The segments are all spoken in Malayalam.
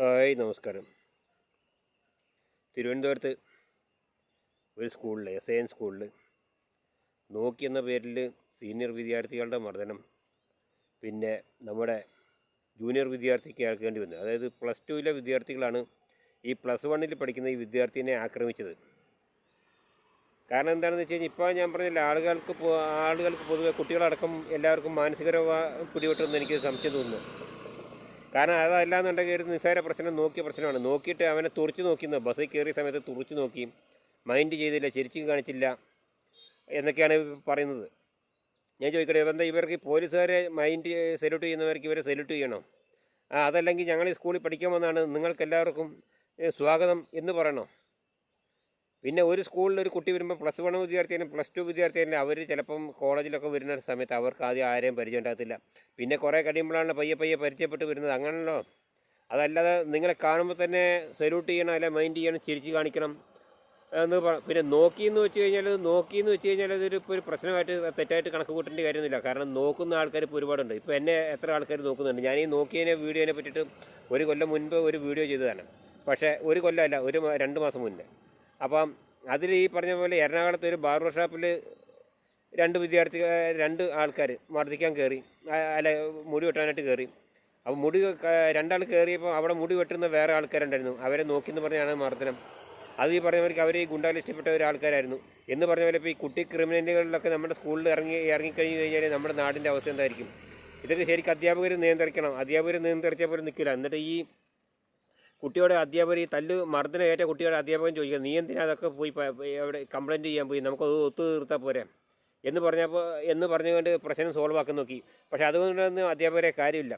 ഹായ് നമസ്കാരം. തിരുവനന്തപുരത്ത് ഒരു സ്കൂളിൽ എസ് എൻ സ്കൂളിൽ നോക്കി എന്ന പേരിൽ സീനിയർ വിദ്യാർത്ഥികളുടെ മർദ്ദനം പിന്നെ നമ്മുടെ ജൂനിയർ വിദ്യാർത്ഥിക്ക് കേൾക്കേണ്ടി വന്നു. അതായത് പ്ലസ് ടുവിലെ വിദ്യാർത്ഥികളാണ് ഈ പ്ലസ് വണ്ണിൽ പഠിക്കുന്ന ഈ വിദ്യാർത്ഥിനെ ആക്രമിച്ചത്. കാരണം എന്താണെന്ന് വെച്ച് കഴിഞ്ഞാൽ ഇപ്പോൾ ഞാൻ പറഞ്ഞില്ല ആളുകൾക്ക് ആളുകൾക്ക് പൊതുവെ കുട്ടികളടക്കം എല്ലാവർക്കും മാനസിക രോഗ എനിക്ക് സംശയം തോന്നുന്നു. കാരണം അതല്ലാന്നുണ്ടെങ്കിൽ ഒരു നിസ്സാര പ്രശ്നം നോക്കിയ പ്രശ്നമാണ്. നോക്കിയിട്ട് അവനെ തുറച്ചു നോക്കിയെന്ന് ബസ്സിൽ കയറിയ സമയത്ത് തുറച്ചു നോക്കി മൈൻഡ് ചെയ്തില്ല ചിരിച്ചും കാണിച്ചില്ല എന്നൊക്കെയാണ് പറയുന്നത്. ഞാൻ ചോദിക്കട്ടെ എന്താ ഇവർക്ക് പോലീസുകാരെ മൈൻഡ് സല്യൂട്ട് ചെയ്യുന്നവർക്ക് ഇവരെ സല്യൂട്ട് ചെയ്യണോ? അതല്ലെങ്കിൽ ഞങ്ങൾ ഈ സ്കൂളിൽ പഠിക്കാൻ വന്നാണ് നിങ്ങൾക്ക് എല്ലാവർക്കും സ്വാഗതം എന്ന് പറയണോ? പിന്നെ ഒരു സ്കൂളിൽ ഒരു കുട്ടി വരുമ്പോൾ പ്ലസ് വൺ വിദ്യാർത്ഥിയായാലും പ്ലസ് ടു വിദ്യാർത്ഥിയായാലും അവർ ചിലപ്പം കോളേജിലൊക്കെ വരുന്ന സമയത്ത് അവർക്ക് ആദ്യം ആരെയും പരിചയം ഉണ്ടാകത്തില്ല. പിന്നെ കുറേ കഴിയുമ്പോഴാണ് പയ്യെ പയ്യെ പരിചയപ്പെട്ട് വരുന്നത്. അങ്ങനെയല്ലോ അതല്ലാതെ നിങ്ങളെ കാണുമ്പോൾ തന്നെ സല്യൂട്ട് ചെയ്യണം അല്ലെ മൈൻഡ് ചെയ്യണം ചിരിച്ച് കാണിക്കണം എന്ന് പിന്നെ നോക്കി എന്ന് വെച്ച് കഴിഞ്ഞാൽ നോക്കി എന്ന് വെച്ച് കഴിഞ്ഞാൽ അതൊരു ഇപ്പോൾ ഒരു പ്രശ്നമായിട്ട് തെറ്റായിട്ട് കണക്ക് കൂട്ടേണ്ട കാര്യമൊന്നുമില്ല. കാരണം നോക്കുന്ന ആൾക്കാർ ഇപ്പോൾ ഒരുപാടുണ്ട്. ഇപ്പോൾ എന്നെ എത്ര ആൾക്കാർ നോക്കുന്നുണ്ട്. ഞാൻ ഈ നോക്കിയതിനെ വീഡിയോനെ പറ്റിയിട്ട് ഒരു കൊല്ലം മുൻപ് ഒരു വീഡിയോ ചെയ്തതാണ്. പക്ഷേ ഒരു കൊല്ലമല്ല ഒരു രണ്ട് മാസം മുന്നേ. അപ്പം അതിൽ ഈ പറഞ്ഞ പോലെ എറണാകുളത്ത് ഒരു ബാർബർ ഷോപ്പിൽ രണ്ട് വിദ്യാർത്ഥി രണ്ട് ആൾക്കാർ മർദ്ദിക്കാൻ കയറി അല്ല മുടി വെട്ടാനായിട്ട് കയറി അപ്പോൾ മുടി രണ്ടാൾ കയറിയപ്പോൾ അവിടെ മുടി വെട്ടുന്ന വേറെ ആൾക്കാരുണ്ടായിരുന്നു. അവരെ നോക്കിയെന്ന് പറഞ്ഞാണ് മർദ്ദനം. അത് ഈ പറഞ്ഞവർക്ക് അവർ ഈ ഗുണ്ടാ ഇഷ്ടപ്പെട്ട ഒരു ആൾക്കാരായിരുന്നു. എന്ന് പറഞ്ഞ പോലെ ഇപ്പോൾ ഈ കുട്ടി ക്രിമിനലുകളിലൊക്കെ നമ്മുടെ സ്കൂളിൽ ഇറങ്ങി ഇറങ്ങിക്കഴിഞ്ഞ് കഴിഞ്ഞാൽ നമ്മുടെ നാടിന്റെ അവസ്ഥ എന്തായിരിക്കും? ഇതൊക്കെ ശരിക്കും അധ്യാപകർ നിയന്ത്രിക്കണം. അധ്യാപകർ നിയന്ത്രിച്ചാൽ പോലും നിൽക്കില്ല എന്നിട്ട് ഈ കുട്ടിയുടെ അധ്യാപകർ ഈ തല്ല് മർദ്ദനം ഏറ്റ കുട്ടിയുടെ അധ്യാപകൻ ചോദിക്കുക നീ എന്തിനാ അതൊക്കെ പോയി അവിടെ കംപ്ലൈന്റ് ചെയ്യാൻ പോയി? നമുക്കത് ഒത്തു തീർത്താൽ പോരെ? എന്ന് പറഞ്ഞപ്പോൾ എന്ന് പറഞ്ഞുകൊണ്ട് പ്രശ്നം സോൾവ് ആക്കി നോക്കി. പക്ഷേ അതുകൊണ്ടൊന്നും അധ്യാപകരെ കാര്യമില്ല.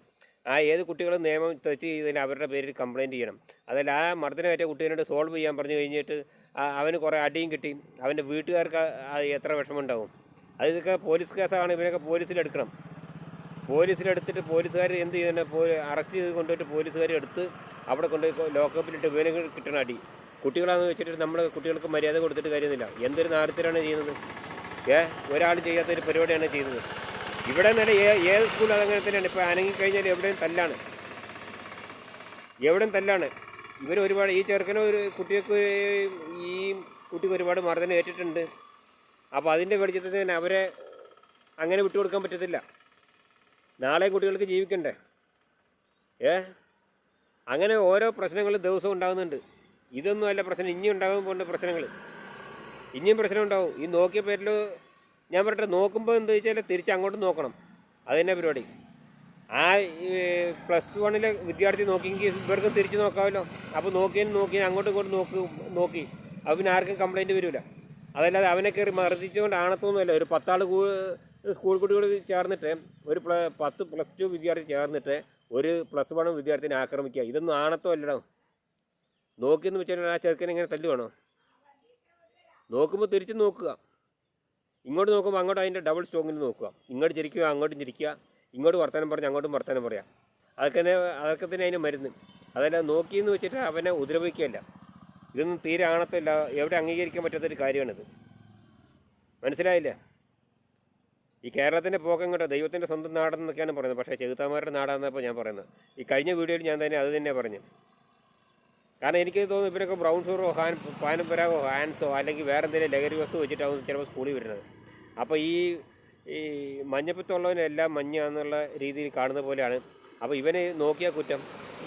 ആ ഏത് കുട്ടികളും നിയമം തെറ്റ് ചെയ്തതിന് അവരുടെ പേരിൽ കംപ്ലയിന്റ് ചെയ്യണം. അതല്ല ആ മർദ്ദനമേറ്റ കുട്ടീനോട് സോൾവ് ചെയ്യാൻ പറഞ്ഞു കഴിഞ്ഞിട്ട് അവന് കുറേ അടിയും കിട്ടി. അവന്റെ വീട്ടുകാർക്ക് എത്ര വിഷമമുണ്ടാവും അതൊക്കെ പോലീസ് കേസാണ് ഇവനൊക്കെ പോലീസിലെടുക്കണം പോലീസിലെടുത്തിട്ട് പോലീസുകാർ എന്ത് ചെയ്യുന്ന അറസ്റ്റ് ചെയ്ത് കൊണ്ടുപോയിട്ട് പോലീസുകാർ എടുത്ത് അവിടെ കൊണ്ടുപോയി ലോക്കപ്പിലിട്ട് ഇവന് കിട്ടണ അടി. കുട്ടികളാണെന്ന് വെച്ചിട്ട് നമ്മൾ കുട്ടികൾക്ക് മര്യാദ കൊടുത്തിട്ട് കാര്യമൊന്നുമില്ല. എന്തൊരു നാരത്തിലാണ് ചെയ്യുന്നത്? ഏ? ഒരാൾ ചെയ്യാത്തൊരു പരിപാടിയാണ് ചെയ്യുന്നത്. ഇവിടെ നില ഏത് സ്കൂൾ അതങ്ങനെ തന്നെയാണ്. ഇപ്പോൾ അനങ്ങിക്കഴിഞ്ഞാൽ എവിടെയും തല്ലാണ്. എവിടെയും തല്ലാണ്. ഇവർ ഒരുപാട് ഈ ചെറുക്കന് ഒരു കുട്ടികൾക്ക് ഈ കുട്ടിക്ക് ഒരുപാട് മർദ്ദനം ഏറ്റിട്ടുണ്ട്. അപ്പോൾ അതിന്റെ വെളിച്ചത്തിൽ തന്നെ അവരെ അങ്ങനെ വിട്ടുകൊടുക്കാൻ പറ്റത്തില്ല. നാളെ കുട്ടികൾക്ക് ജീവിക്കണ്ടേ? ഏ? അങ്ങനെ ഓരോ പ്രശ്നങ്ങൾ ദിവസവും ഉണ്ടാകുന്നുണ്ട്. ഇതൊന്നും അല്ല പ്രശ്നം. ഇനിയും ഉണ്ടാകാൻ പോകുന്ന പ്രശ്നങ്ങൾ. ഇനിയും പ്രശ്നം ഉണ്ടാവും. ഈ നോക്കിയ പേരിൽ ഞാൻ പറയട്ടെ നോക്കുമ്പോൾ എന്താ വെച്ചാൽ തിരിച്ച് അങ്ങോട്ട് നോക്കണം. അത് തന്നെ പരിപാടി. ആ പ്ലസ് വണ്ണിലെ വിദ്യാർത്ഥി നോക്കിയെങ്കിൽ ഇവർക്ക് തിരിച്ച് നോക്കാമല്ലോ. അപ്പോൾ നോക്കിയതിന് നോക്കി അങ്ങോട്ടും ഇങ്ങോട്ടും നോക്കി നോക്കി. അപ്പം പിന്നെ ആർക്കും കംപ്ലൈന്റ് വരില്ല അതല്ലാതെ അവനെ കയറി മർദ്ദിച്ചുകൊണ്ട് ആണത്തൊന്നുമല്ല ഒരു പത്താൾ സ്കൂൾ കുട്ടികൾ ചേർന്നിട്ട് ഒരു പത്ത് പ്ലസ് ടു വിദ്യാർത്ഥി ചേർന്നിട്ട് ഒരു പ്ലസ് വൺ വിദ്യാർത്ഥിനെ ആക്രമിക്കുക. ഇതൊന്നും ആണത്തോ അല്ലടോ? നോക്കിയെന്ന് വെച്ചാൽ ആ ചെറുക്കനെ ഇങ്ങനെ തല്ലു വേണോ നോക്കുമ്പോൾ തിരിച്ച് നോക്കുക. ഇങ്ങോട്ട് നോക്കുമ്പോൾ അങ്ങോട്ട് അതിന്റെ ഡബിൾ സ്ട്രോങ്ങിൽ നോക്കുക. ഇങ്ങോട്ട് ചിരിക്കുക അങ്ങോട്ടും ചിരിക്കുക ഇങ്ങോട്ട് വർത്തമാനം പറഞ്ഞ് അങ്ങോട്ടും വർത്തമാനം പറയാം. അതൊക്കെ തന്നെ അതൊക്കെ തന്നെ അതിന് മരുന്ന്. അതല്ല നോക്കിയെന്ന് വെച്ചിട്ട് അവനെ ഉപദ്രവിക്കുകയല്ല. ഇതൊന്നും തീരെ ആണത്തല്ല എവിടെ അംഗീകരിക്കാൻ പറ്റാത്തൊരു കാര്യമാണിത്. മനസ്സിലായില്ലേ? ഈ കേരളത്തിന്റെ പോക്കം കേട്ടോ ദൈവത്തിന്റെ സ്വന്തം നാടെന്നൊക്കെയാണ് പറയുന്നത്. പക്ഷേ ചെകുത്താമാരുടെ നാടാണെന്നപ്പോൾ ഞാൻ പറയുന്നത്. ഈ കഴിഞ്ഞ വീഡിയോയിൽ ഞാൻ തന്നെ അത് തന്നെ പറഞ്ഞു. കാരണം എനിക്ക് തോന്നുന്നു ഇവരൊക്കെ ബ്രൗൺ ഷുഗറോ ഹാൻ പാനപ്പരാഗോ ഹാൻസോ അല്ലെങ്കിൽ വേറെ എന്തെങ്കിലും ലഹരി വസ്തു വെച്ചിട്ടാവും ചിലപ്പോൾ സ്കൂളിൽ വരുന്നത്. അപ്പോൾ ഈ ഈ മഞ്ഞപ്പിത്തമുള്ളവനെല്ലാം മഞ്ഞ എന്നുള്ള രീതിയിൽ കാണുന്ന പോലെയാണ്. അപ്പോൾ ഇവനെ നോക്കിയ കുറ്റം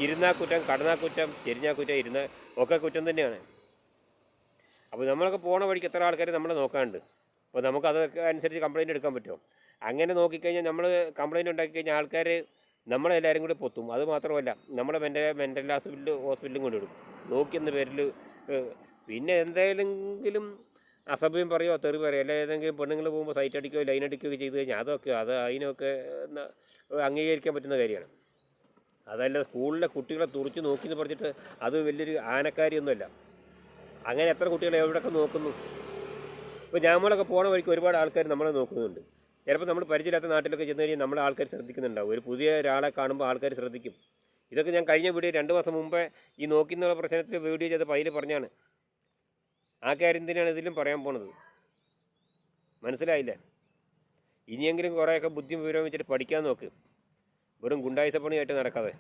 ഇരുന്നാ കുറ്റം കടന്നാ കുറ്റം ചെരിഞ്ഞാ കുറ്റം ഇരുന്ന ഒക്കെ കുറ്റം തന്നെയാണ്. അപ്പോൾ നമ്മളൊക്കെ പോണ വഴിക്ക് എത്ര ആൾക്കാർ നമ്മളെ നോക്കാനുണ്ട്? അപ്പോൾ നമുക്ക് അതൊക്കെ അനുസരിച്ച് കംപ്ലയിന്റ് എടുക്കാൻ പറ്റുമോ അങ്ങനെ നോക്കിക്കഴിഞ്ഞാൽ നമ്മൾ കംപ്ലയിന്റ് ഉണ്ടാക്കി കഴിഞ്ഞാൽ ആൾക്കാർ നമ്മളെല്ലാവരും കൂടി പൊത്തും. അത് മാത്രമല്ല നമ്മുടെ മെന്റൽ മെന്റൽ ഹോസ്പിറ്റൽ ഹോസ്പിറ്റലും കൊണ്ടുവിടും നോക്കിയെന്ന പേരിൽ പിന്നെ എന്തെങ്കിലും അസഭ്യം പറയുമോ തെറി പറയുമോ അല്ലെ ഏതെങ്കിലും പെണ്ണുങ്ങൾ പോകുമ്പോൾ സൈറ്റ് അടിക്കുകയോ ലൈൻ അടിക്കുകയോ ചെയ്ത് കഴിഞ്ഞാൽ അതൊക്കെ അത് അതിനൊക്കെ അംഗീകരിക്കാൻ പറ്റുന്ന കാര്യമാണ്. അതല്ല സ്കൂളിലെ കുട്ടികളെ തുറച്ച് നോക്കി എന്ന് പറഞ്ഞിട്ട് അത് വലിയൊരു ആനക്കാരിയൊന്നുമല്ല. അങ്ങനെ എത്ര കുട്ടികളെ എവിടെയൊക്കെ നോക്കുന്നു? ഇപ്പോൾ നമ്മളൊക്കെ പോണ വഴിക്ക് ഒരുപാട് ആൾക്കാർ നമ്മളെ നോക്കുന്നുണ്ട്. ചിലപ്പോൾ നമ്മൾ പരിചയമില്ലാത്ത നാട്ടിലൊക്കെ ചെന്ന് കഴിഞ്ഞാൽ നമ്മളെ ആൾക്കാർ ശ്രദ്ധിക്കുന്നുണ്ടാവും. ഒരു പുതിയ ഒരാളെ കാണുമ്പോൾ ആൾക്കാർ ശ്രദ്ധിക്കും. ഇതൊക്കെ ഞാൻ കഴിഞ്ഞ വീഡിയോ രണ്ട് മാസം മുമ്പേ ഈ നോക്കിന്നുള്ള പ്രശ്നത്തിൽ വീഡിയോ ചെയ്തപ്പോൾ അതിൽ പറഞ്ഞാണ്. ആ കാര്യം തന്നെയാണ് ഇതിലും പറയാൻ പോണത്. മനസ്സിലായില്ലേ? ഇനിയെങ്കിലും കുറേയൊക്കെ ബുദ്ധി വിവരം വെച്ചിട്ട് പഠിക്കാൻ നോക്ക്. വെറും ഗുണ്ടായിസപ്പണിയായിട്ട് നടക്കാതെ.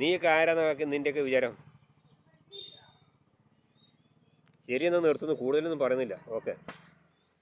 നീയൊക്കെ ആരാന്നൊക്കെ നിന്റെയൊക്കെ വിചാരം? ശരിയെന്നാ നിർത്തുന്നു കൂടുതലൊന്നും പറയുന്നില്ല. ഓക്കെ